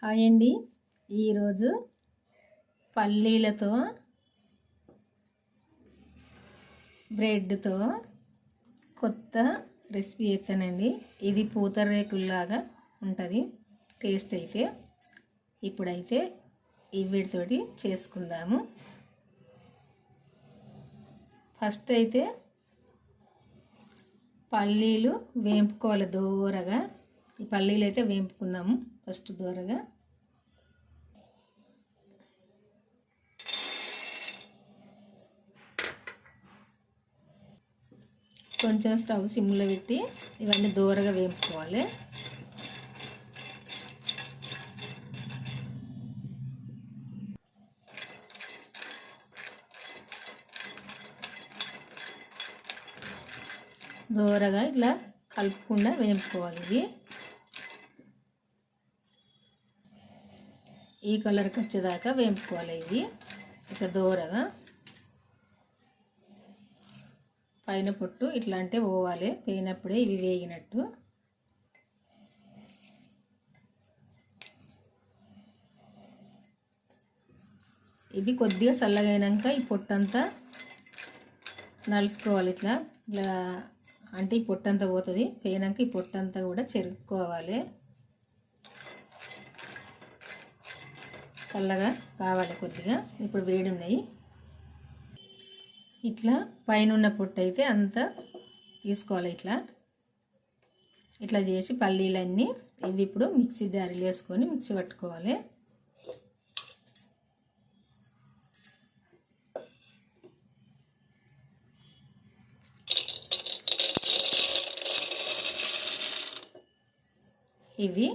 Hi అండి. ఈరోజు పల్లీలతో బ్రెడ్తో కొత్త రెసిపీ చేస్తానండి. ఇది పూతరేకుల్లాగా ఉంటుంది. టేస్ట్ అయితే ఇప్పుడైతే ఇవిడితోటి చేసుకుందాము. ఫస్ట్ అయితే పల్లీలు వేంపుకోవాలి దూరగా. పల్లీలు అయితే వేపుకుందాము ఫస్ట్ ద్వారాగా కొంచెం స్టవ్ సిమ్లో పెట్టి ఇవన్నీ దూరగా వేపుకోవాలి. దూరగా ఇట్లా కలుపుకుండా వేపుకోవాలి ఇది. ఈ కలర్కి వచ్చేదాకా వేపుకోవాలి ఇది. ఇట్లా దూరగా. పైన పొట్టు ఇట్లా అంటే పోవాలి. పోయినప్పుడే ఇవి వేగినట్టు. ఇవి కొద్దిగా చల్లగైనాక ఈ పొట్టంతా నలుసుకోవాలి ఇట్లా. ఇట్లా అంటే ఈ పొట్టంతా పోతుంది. పోయినాక ఈ పొట్టంతా కూడా చెరుక్కోవాలి. చల్లగా కావాలి కొద్దిగా. ఇప్పుడు వేడి ఉన్నాయి. ఇట్లా పైన ఉన్న పొట్టు అయితే అంతా తీసుకోవాలి ఇట్లా. ఇట్లా చేసి పల్లీలన్నీ ఇవి ఇప్పుడు మిక్సీ జారీలు వేసుకొని మిక్సీ పట్టుకోవాలి. ఇవి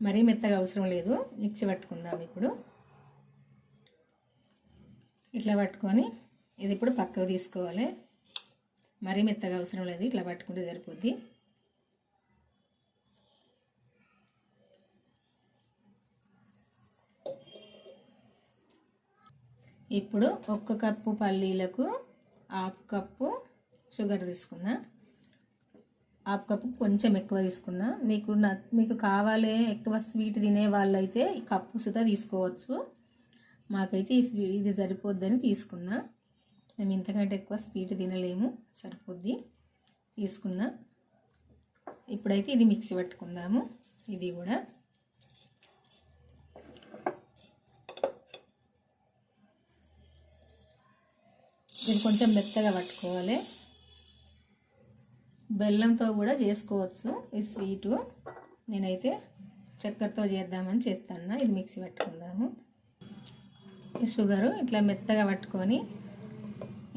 మరీ మెత్తగా అవసరం లేదు. మిక్సీ పట్టుకుందాం ఇప్పుడు. ఇట్లా పట్టుకొని ఇది ఇప్పుడు పక్కకు తీసుకోవాలి. మరీ మెత్తగా అవసరం లేదు. ఇట్లా పట్టుకుంటే సరిపోద్ది. ఇప్పుడు ఒక్క కప్పు పల్లీలకు హాఫ్ కప్పు షుగర్ తీసుకున్నా హాఫ్ కప్పు కొంచెం ఎక్కువ తీసుకున్నా. మీకు మీకు కావాలి ఎక్కువ స్వీట్ తినే వాళ్ళైతే కప్పు సుతా తీసుకోవచ్చు. మాకైతే ఇది సరిపోద్దని తీసుకున్నా. మేము ఇంతకంటే ఎక్కువ స్వీట్ తినలేము సరిపోద్ది తీసుకున్నా. ఇప్పుడైతే ఇది మిక్సీ పట్టుకుందాము ఇది కూడా. ఇది కొంచెం మెత్తగా పట్టుకోవాలి. బెల్లంతో కూడా చేసుకోవచ్చు. ఈ స్వీటు నేనైతే చక్కెరతో చేద్దామని చేస్తాను ఇది మిక్సీ పట్టుకుందాము. ఈ షుగరు ఇట్లా మెత్తగా పట్టుకొని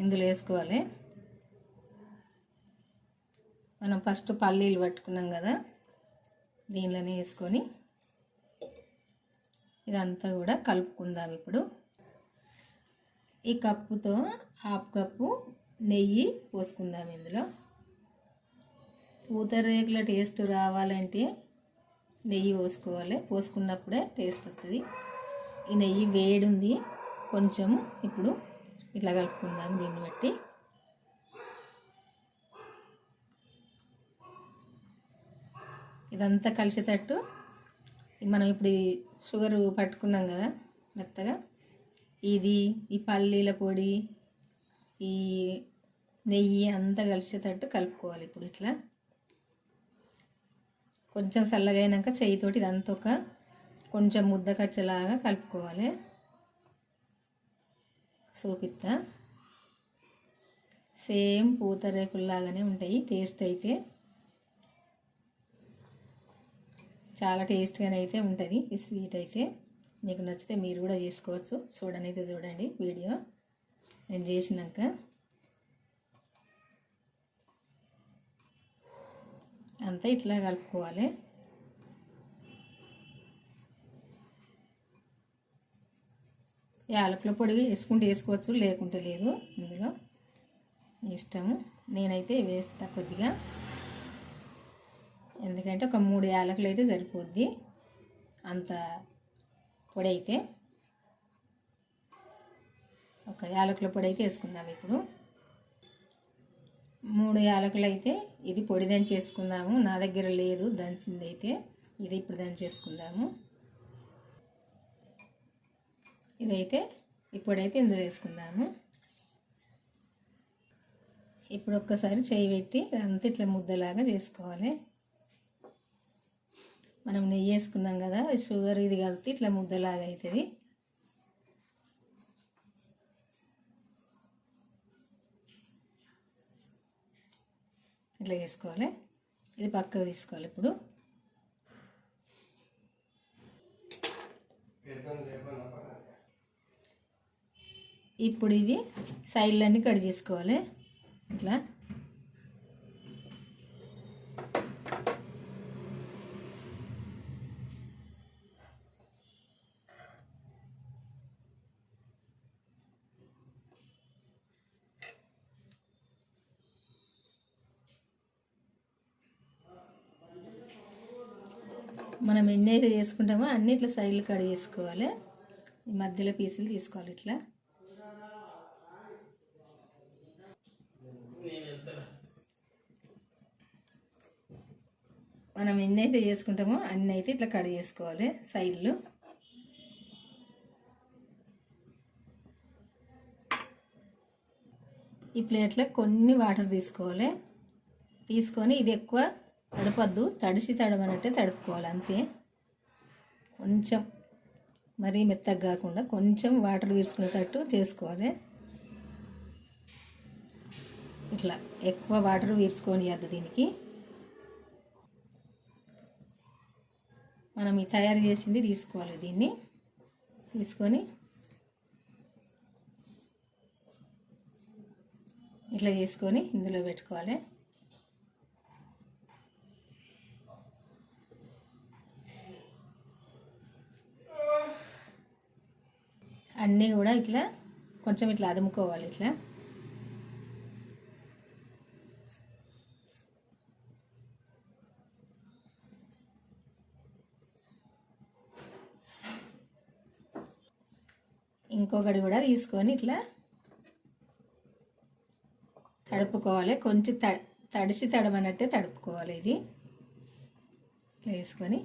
ఇందులో వేసుకోవాలి. మనం ఫస్ట్ పల్లీలు పట్టుకున్నాం కదా దీనిలోనే వేసుకొని ఇదంతా కూడా కలుపుకుందాం ఇప్పుడు. ఈ కప్పుతో హాఫ్ కప్పు నెయ్యి పోసుకుందాం ఇందులో. పూతరేకుల టేస్ట్ రావాలంటే నెయ్యి పోసుకోవాలి. పోసుకున్నప్పుడే టేస్ట్ వస్తుంది. ఈ నెయ్యి వేడుంది. కొంచెం ఇప్పుడు ఇట్లా కలుపుకుందాం దీన్ని బట్టి. ఇదంతా కలిసేటట్టు మనం ఇప్పుడు షుగర్ పట్టుకున్నాం కదా మెత్తగా. ఇది ఈ పల్లీల పొడి ఈ నెయ్యి అంతా కలిసేటట్టు కలుపుకోవాలి ఇప్పుడు ఇట్లా. కొంచెం చల్లగైనాక చేయితోటి ఇదంతా ఒక కొంచెం ముద్ద కచ్చలాగా కలుపుకోవాలి. చూపిస్తా సేమ్ పూతరేకుల్లాగానే ఉంటాయి. టేస్ట్ అయితే చాలా టేస్ట్గానే అయితే ఉంటుంది. ఈ స్వీట్ అయితే మీకు నచ్చితే మీరు కూడా చేసుకోవచ్చు. చూడని అయితే చూడండి వీడియో. నేను చేసినాక అంతా ఇట్లా కలుపుకోవాలి. యాలకుల పొడి వేసుకుంటే వేసుకోవచ్చు లేకుంటే లేదు ఇందులో. ఇష్టము. నేనైతే వేస్తా కొద్దిగా. ఎందుకంటే ఒక మూడు యాలకులు అయితే సరిపోద్ది. అంత పొడి అయితే. ఒక యాలకుల పొడి అయితే వేసుకుందాం ఇప్పుడు. మూడు యాలకులు అయితే ఇది పొడి దంచేసుకుందాము. నా దగ్గర లేదు దంచింది అయితే ఇది ఇప్పుడు దంచేసుకుందాము. ఇదైతే ఇప్పుడైతే ఇందులో వేసుకుందాము. ఇప్పుడు ఒక్కసారి చేయి పెట్టి అంతా ఇట్లా ముద్దలాగా చేసుకోవాలి. మనం నెయ్యి వేసుకున్నాం కదా షుగర్ ఇది కలిపి ఇట్లా ముద్దలాగా అవుతుంది. ఇట్లా చేసుకోవాలి. ఇది పక్కకు తీసుకోవాలి ఇప్పుడు. ఇప్పుడు ఇవి సైడ్లన్నీ కట్ చేసుకోవాలి. ఇట్లా. మనం ఎన్ని అయితే చేసుకుంటామో అన్ని ఇట్లా సైడ్లు కట్ చేసుకోవాలి. ఈ మధ్యలో పీసులు తీసుకోవాలి ఇట్లా. మనం ఎన్ని అయితే చేసుకుంటామో అన్ని అయితే ఇట్లా కట్ చేసుకోవాలి సైడ్లు ఈ ప్లేట్లో కొన్ని వాటర్ తీసుకోవాలి. తీసుకొని ఇది ఎక్కువ తడపద్దు. తడిసి తడమనంటే తడుపుకోవాలి అంతే. కొంచెం మరీ మెత్తగా కాకుండా కొంచెం వాటర్ వీసుకునేటట్టు చేసుకోవాలి. ఇట్లా ఎక్కువ వాటర్ వీర్చుకొనియద్దు దీనికి. మనం ఈ తయారు చేసింది తీసుకోవాలి దీన్ని. తీసుకొని ఇట్లా చేసుకొని ఇందులో పెట్టుకోవాలి. అన్నీ కూడా ఇట్లా కొంచెం ఇట్లా అదుముకోవాలి ఇట్లా. ఇంకొకటి కూడా తీసుకొని ఇట్లా తడుపుకోవాలి. కొంచెం త తడిసి తడమన్నట్టే తడుపుకోవాలి ఇది. ఇట్లా వేసుకొని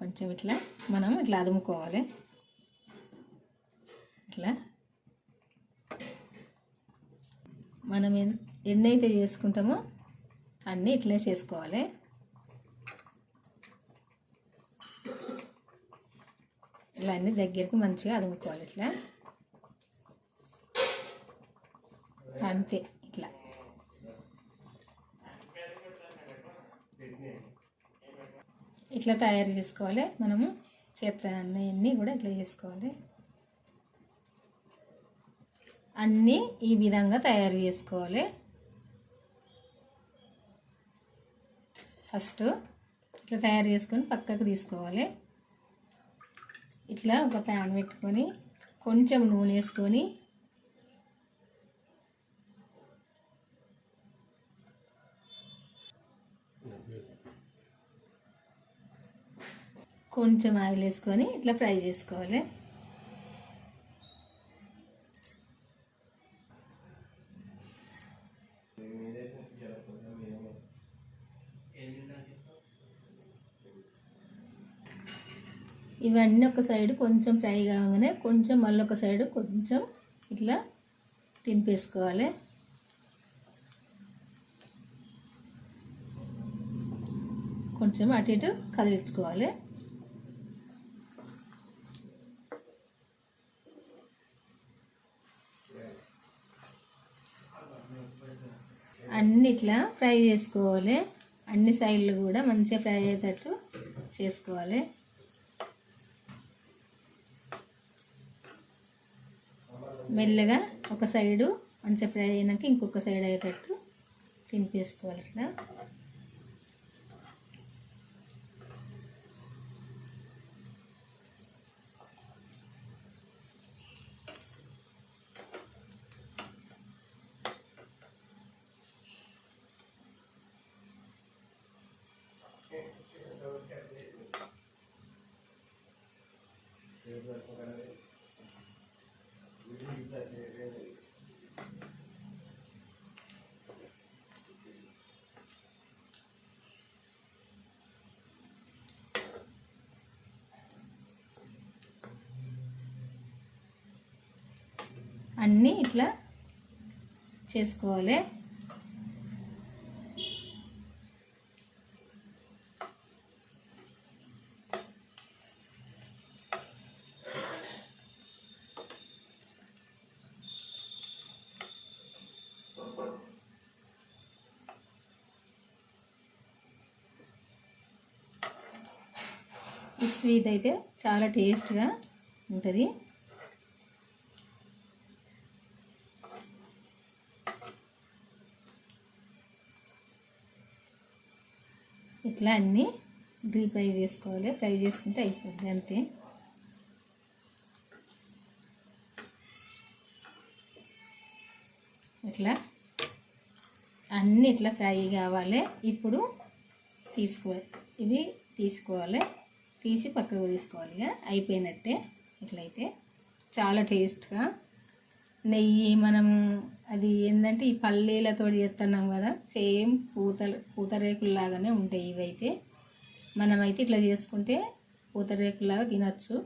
కొంచెం ఇట్లా మనం ఇట్లా అదుముకోవాలి ఇట్లా మనం ఎన్నైతే చేసుకుంటామో అన్నీ ఇట్లే చేసుకోవాలి. ఇలా అన్ని దగ్గరికి మంచిగా అదుముకోవాలి ఇట్లా. అంతే ఇట్లా. ఇట్లా తయారు చేసుకోవాలి. మనము చేత అన్నీ కూడా ఇట్లా చేసుకోవాలి. అన్నీ ఈ విధంగా తయారు చేసుకోవాలి. ఫస్ట్ ఇట్లా తయారు చేసుకొని పక్కకు తీసుకోవాలి. ఇట్లా ఒక ప్యాన్ పెట్టుకొని కొంచెం నూనె వేసుకొని కొంచెం ఆయిల్ వేసుకొని ఇట్లా ఫ్రై చేసుకోవాలి. అన్నీ ఒక సైడ్ కొంచెం ఫ్రై కాగానే కొంచెం మళ్ళీ ఒక సైడ్ కొంచెం ఇట్లా తినిపేసుకోవాలి. కొంచెం అటు ఇటు కదిలించుకోవాలి. అన్ని ఇట్లా ఫ్రై చేసుకోవాలి. అన్ని సైడ్లు కూడా మంచిగా ఫ్రై అయ్యేటట్టు చేసుకోవాలి. మెల్లగా ఒక సైడు మంచిగా ఫ్రై అయినాక ఇంకొక సైడ్ అయ్యేటట్టు తినిపేసుకోవాలి ఇట్లా అన్నీ ఇట్లా చేసుకోవాలి. ఈ స్వీట్ అయితే చాలా టేస్ట్గా ఉంటుంది. ఇట్లా అన్నీ డీప్ ఫ్రై చేసుకోవాలి. ఫ్రై చేసుకుంటే అయిపోద్ది అంతే. ఇట్లా అన్నీ ఇట్లా ఫ్రై కావాలి. ఇప్పుడు తీసుకోవాలి ఇవి తీసుకోవాలి. తీసి పక్కకు తీసుకోవాలి ఇక అయిపోయినట్టే ఇట్లయితే. చాలా టేస్ట్గా. నెయ్యి మనము అది ఏంటంటే ఈ పల్లీలతో చేస్తున్నాం కదా సేమ్ పూతలు పూతరేకుల్లాగానే ఉంటాయి ఇవైతే. మనమైతే ఇట్లా చేసుకుంటే పూతరేకులాగా తినచ్చు.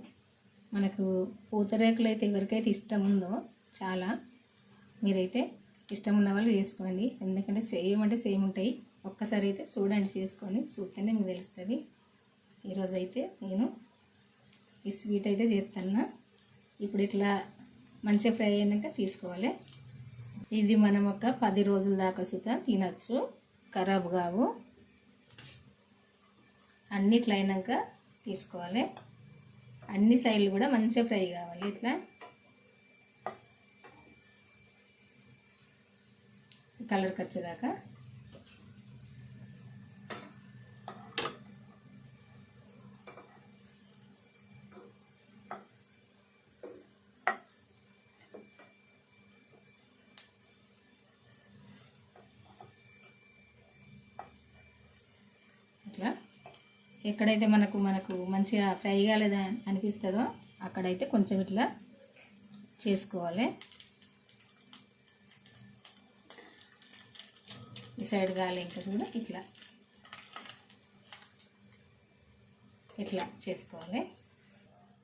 మనకు పూతరేకులు అయితే ఎవరికైతే ఇష్టం ఉందో చాలా మీరైతే ఇష్టం ఉన్న వాళ్ళు చేసుకోండి. ఎందుకంటే సేమ్ అంటే సేమ్ ఉంటాయి. ఒక్కసారి అయితే చూడండి చేసుకొని చూస్తేనే మీకు తెలుస్తుంది. ఈరోజు అయితే నేను ఈ స్వీట్ అయితే చేస్తున్నా ఇప్పుడు ఇట్లా మంచిగా ఫ్రై అయినాక తీసుకోవాలి. ఇది మనం ఒక పది రోజుల దాకా సుత తినచ్చు. ఖరాబ్ కావు. అన్ని ఇట్లా అయినాక తీసుకోవాలి. అన్ని సైడ్లు కూడా మంచిగా ఫ్రై కావాలి. ఇట్లా కలర్కి వచ్చేదాకా ఇట్లా ఎక్కడైతే మనకు మనకు మంచిగా ఫ్రై కాలేదా అనిపిస్తుందో అక్కడైతే కొంచెం ఇట్లా చేసుకోవాలి. ఈ సైడ్ కాలే ఇంకా కూడా ఇట్లా. ఇట్లా చేసుకోవాలి.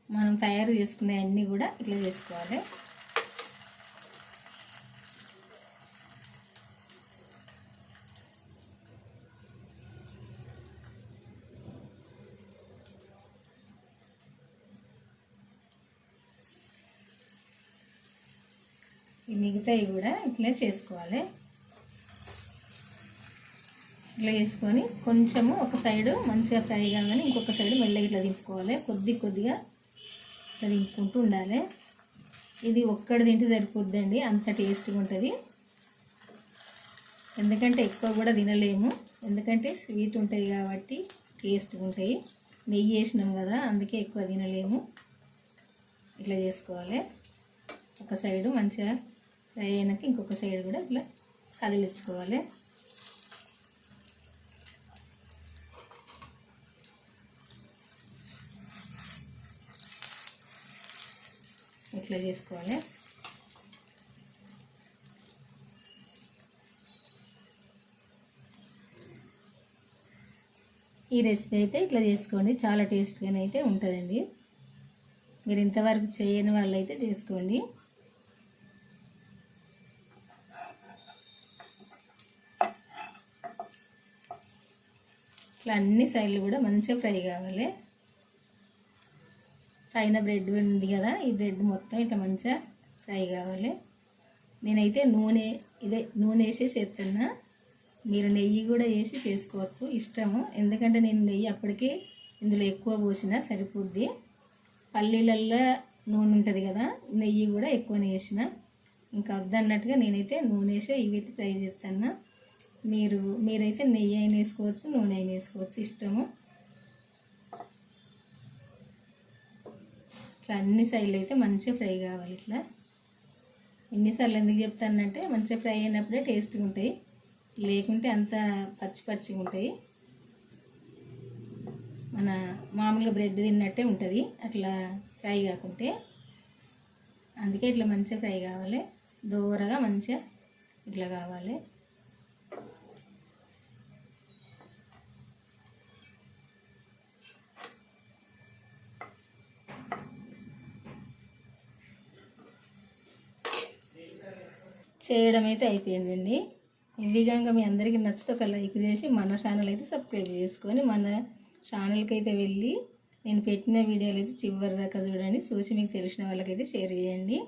మనం తయారు చేసుకునే అన్నీ కూడా ఇట్లా చేసుకోవాలి. మిగతాయి కూడా ఇట్లా చేసుకోవాలి. ఇట్లా చేసుకొని కొంచెము ఒక సైడు మంచిగా ఫ్రై కాగానే ఇంకొక సైడు మెల్లగా ఇట్లా దింపుకోవాలి. కొద్ది కొద్దిగా ఇట్లా దింపుకుంటూ ఉండాలి. ఇది ఒక్కడి తింటే సరిపోద్దండి. అంత టేస్ట్గా ఉంటుంది. ఎందుకంటే ఎక్కువ కూడా తినలేము. ఎందుకంటే స్వీట్ ఉంటాయి కాబట్టి టేస్ట్గా ఉంటాయి. నెయ్యి వేసినాం కదా అందుకే ఎక్కువ తినలేము. ఇట్లా చేసుకోవాలి. ఒక సైడు మంచిగా ఫ్రై అయినాక ఇంకొక సైడ్ కూడా ఇట్లా కదిలించుకోవాలి. ఇట్లా చేసుకోవాలి. ఈ రెసిపీ అయితే ఇట్లా చేసుకోండి. చాలా టేస్ట్గానే అయితే ఉంటుందండి. మీరు ఇంతవరకు చేయని వాళ్ళు అయితే చేసుకోండి. ఇట్లా అన్ని సైడ్లు కూడా మంచిగా ఫ్రై కావాలి. పైన బ్రెడ్ ఉంది కదా ఈ బ్రెడ్ మొత్తం ఇట్లా మంచిగా ఫ్రై కావాలి. నేనైతే నూనె ఇదే నూనె వేసి చేస్తున్నా మీరు నెయ్యి కూడా వేసి చేసుకోవచ్చు ఇష్టము. ఎందుకంటే నేను నెయ్యి అప్పటికే ఇందులో ఎక్కువ పోసిన సరిపోద్ది. పల్లీలల్లో నూనె ఉంటుంది కదా నెయ్యి కూడా ఎక్కువనే వేసిన. ఇంకా వద్దన్నట్టుగా నేనైతే నూనె వేసి ఇవి ఫ్రై చేస్తాను మీరు మీరైతే నెయ్యి అయినా వేసుకోవచ్చు నూనె అయినా వేసుకోవచ్చు ఇష్టము. ఇట్లా అన్ని సైడ్లు అయితే మంచిగా ఫ్రై కావాలి ఇట్లా. ఎన్నిసార్లు ఎందుకు చెప్తానంటే మంచిగా ఫ్రై అయినప్పుడే టేస్ట్గా ఉంటాయి. లేకుంటే అంత పచ్చి పచ్చిగా ఉంటాయి. మన మామూలుగా బ్రెడ్ తిన్నట్టే ఉంటుంది అట్లా ఫ్రై కాకుంటే. అందుకే ఇట్లా మంచిగా ఫ్రై కావాలి దూరగా మంచిగా ఇట్లా కావాలి. చేయడం అయితే అయిపోయిందండి. ఈ విధంగా మీ అందరికీ నచ్చితే ఒక లైక్ చేసి మన ఛానల్ అయితే సబ్స్క్రైబ్ చేసుకొని మన ఛానల్కి అయితే వెళ్ళి నేను పెట్టిన వీడియోలు అయితే చివరి దాకా చూడండి. చూసి మీకు తెలిసిన వాళ్ళకైతే షేర్ చేయండి.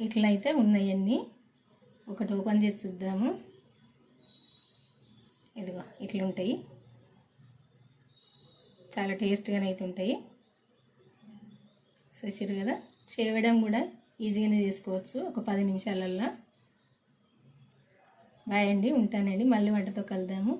ఇట్లా అయితే ఉన్నాయన్నీ ఒకటి ఓపెన్ చేసి చూద్దాము. ఇదిగో ఇట్లా ఉంటాయి చాలా టేస్ట్గానే అయితే ఉంటాయి. చూసారు కదా? చేయడం కూడా ఈజీగానే చేసుకోవచ్చు. ఒక పది నిమిషాలల్లో. బాయ్ అండి ఉంటానండి. మళ్ళీ వంటతో కలుద్దాము.